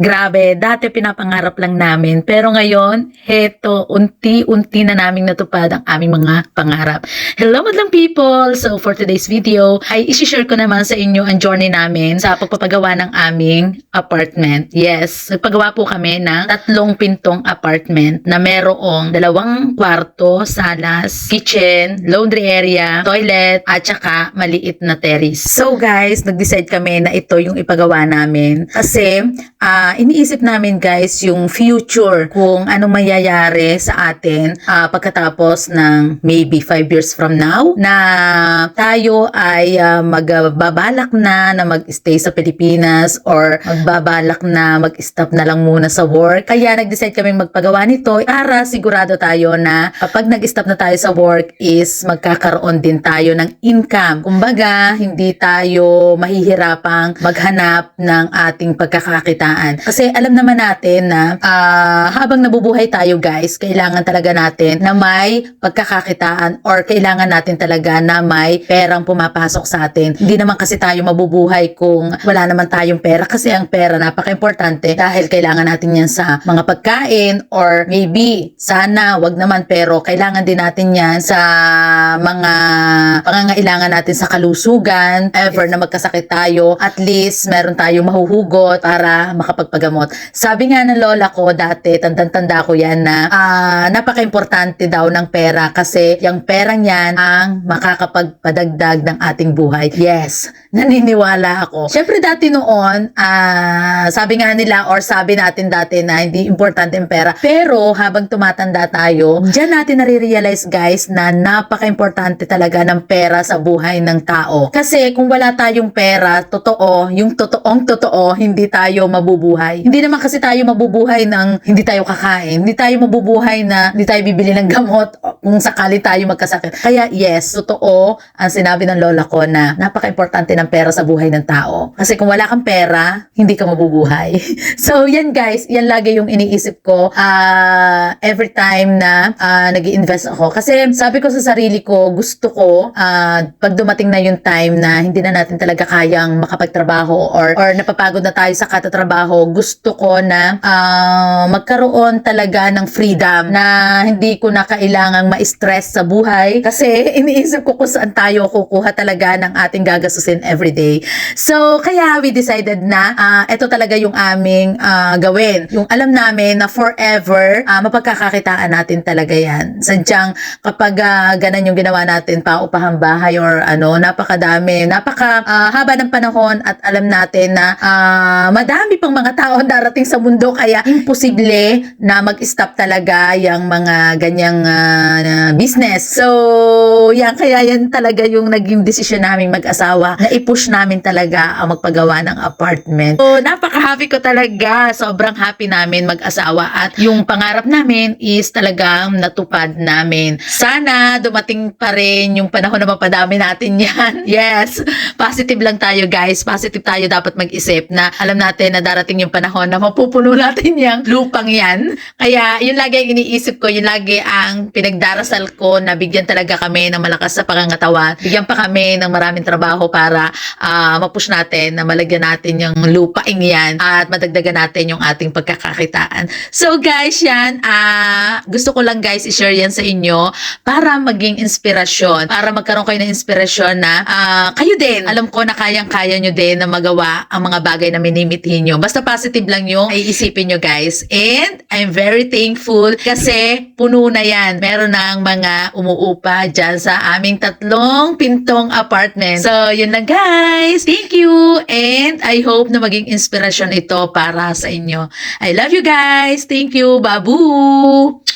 Grabe, dati pinapangarap lang namin. Pero ngayon, heto, unti-unti na naming natupad ang aming mga pangarap. Hello madlang people! So for today's video, ay isi-share ko naman sa inyo ang journey namin sa pagpapagawa ng aming apartment. Yes, nagpagawa po kami ng tatlong pintong apartment na merong dalawang kwarto, salas, kitchen, laundry area, toilet, at saka maliit na terrace. So guys, nag-decide kami na ito yung ipagawa namin. Kasi, ah, iniisip namin guys yung future kung ano mangyayari sa atin ah, pagkatapos ng maybe 5 years from now na tayo ay ah, magbabalak na na mag-stay sa Pilipinas or magbabalak na mag-stop na lang muna sa work. Kaya nag-decide kaming magpagawa nito para sigurado tayo na kapag nag-stop na tayo sa work is magkakaroon din tayo ng income. Kumbaga, hindi tayo mahihirapang maghanap ng ating pagkakakitaan. Kasi alam naman natin na ah, habang nabubuhay tayo guys, kailangan talaga natin na may pagkakakitaan or kailangan natin talaga na may perang pumapasok sa atin. Hindi naman kasi tayo mabubuhay kung wala naman tayong pera kasi ang pera napaka-importante dahil kailangan natin yan sa mga pagkain or maybe sana wag naman pero kailangan din natin yan sa mga pangangailangan natin sa kalusugan ever na magkasakit tayo at least meron tayong mahuhugot para makapagpagamot. Sabi nga ng lola ko dati, tandang-tanda ko yan na ah, napaka-importante daw ng pera kasi yung perang yan ang makakapagpadagdag ng ating buhay. Yes, naniniwala ako. Siyempre dati noon, ah, sabi nga nila or sabi natin dati na hindi importante ang pera. Pero habang tumatanda tayo, dyan natin nare-realize guys na napaka-importante talaga ng pera sa buhay ng tao. Kasi kung wala tayong pera, totoo, yung totoong totoo, hindi tayo mabubuhay. Hindi naman kasi tayo mabubuhay ng hindi tayo kakain. Hindi tayo mabubuhay na hindi tayo bibili ng gamot kung sakali tayo magkasakit. Kaya yes, totoo ang sinabi ng lola ko na napaka-importante ng pera sa buhay ng tao. Kasi kung wala kang pera, hindi ka mabubuhay. so yan guys, yan lagi yung iniisip ko ah, every time na uh, nag invest ako. Kasi sabi ko sa sarili ko, gusto ko ah, pag dumating na yung time na hindi na natin talaga kayang makapagtrabaho or, or napapagod na tayo sa katatrabaho, gusto ko na ah, magkaroon talaga ng freedom na hindi ko na kailangang ma-stress sa buhay kasi iniisip ko kung saan tayo kukuha talaga ng ating gagastusin everyday. So, kaya we decided na ah, ito talaga yung aming ah, gawin. Yung alam namin na forever, ah, mapagkakakitaan natin talaga yan. Sadyang kapag ah, ganun yung ginawa natin, paupahang bahay or ano, napakadami, napaka ah, haba ng panahon at alam natin na ah, madami pang mga tao ang darating sa mundo kaya imposible na mag-stop talaga yung mga ganyang na business. So, yan, kaya yan talaga yung naging desisyon namin mag-asawa na i-push namin talaga ang magpagawa ng apartment. So, napaka-happy ko talaga. Sobrang happy namin mag-asawa at yung pangarap namin is talagang natupad namin. Sana dumating pa rin yung panahon na mapadami natin yan. Yes, positive lang tayo guys. Positive tayo dapat mag-isip na alam natin na darating yung panahon na mapupuno natin yung lupang yan. Kaya yun lagi ang iniisip ko, yun lagi ang pinagdarasal ko na bigyan talaga kami ng malakas sa pangangatawan. Bigyan pa kami ng maraming trabaho para ah, mapush natin na malagyan natin yung lupaing yan at madagdagan natin yung ating pagkakakitaan. So guys, yan, ah, gusto ko lang guys i-share yan sa inyo para maging inspirasyon, para magkaroon kayo ng inspirasyon na ah, kayo din, alam ko na kayang-kaya nyo din na magawa ang mga bagay na minimitin nyo. Basta positive lang yung ay isipin nyo guys. And I'm very thankful kasi puno na yan. Meron ng mga umuupa dyan sa aming tatlong pintong apartment. So, yun lang guys. Thank you. And I hope na maging inspirasyon ito para sa inyo. I love you guys. Thank you. Babu!